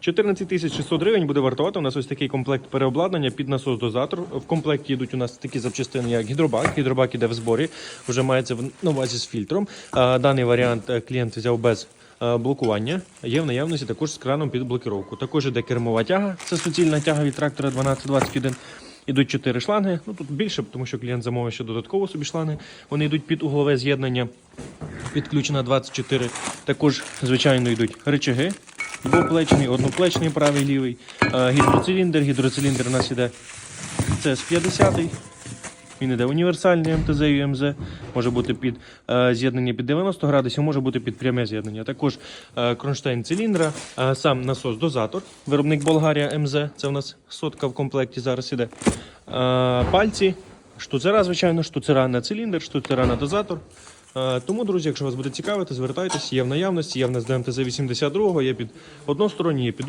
14 600 гривень буде вартувати. У нас ось такий комплект переобладнання під насос-дозатор. В комплекті йдуть у нас такі запчастини, як гідробак. Гідробак іде в зборі, вже мається в- на увазі з фільтром. Даний варіант е, клієнт взяв без е, блокування. Є в наявності також з краном під блокировку. Також іде кермова тяга, це суцільна тяга від трактора 1221. Ідуть 4 шланги. Ну тут більше, тому що клієнт замовив ще додатково собі шланги. Вони йдуть під углове з'єднання. Підключена 24. Також, звичайно, йдуть речаги. Двоплечний, одноплечний, правий, лівий. Е, Гідроциліндр. Гідроциліндр у нас іде cs 50 Він іде універсальний МТЗ і МЗ. Може бути під е, з'єднання під 90 градусів, може бути під пряме з'єднання. Також е, кронштейн циліндра, сам насос-дозатор. Виробник Болгарія МЗ. Це у нас сотка в комплекті зараз іде. Пальці, штуцера, звичайно, штуцера на циліндр, штуцера на дозатор. Е, Тому, друзі, якщо вас буде цікавити, звертайтеся, є в наявності, є в нас ДМТЗ 82, є під односторонні, є під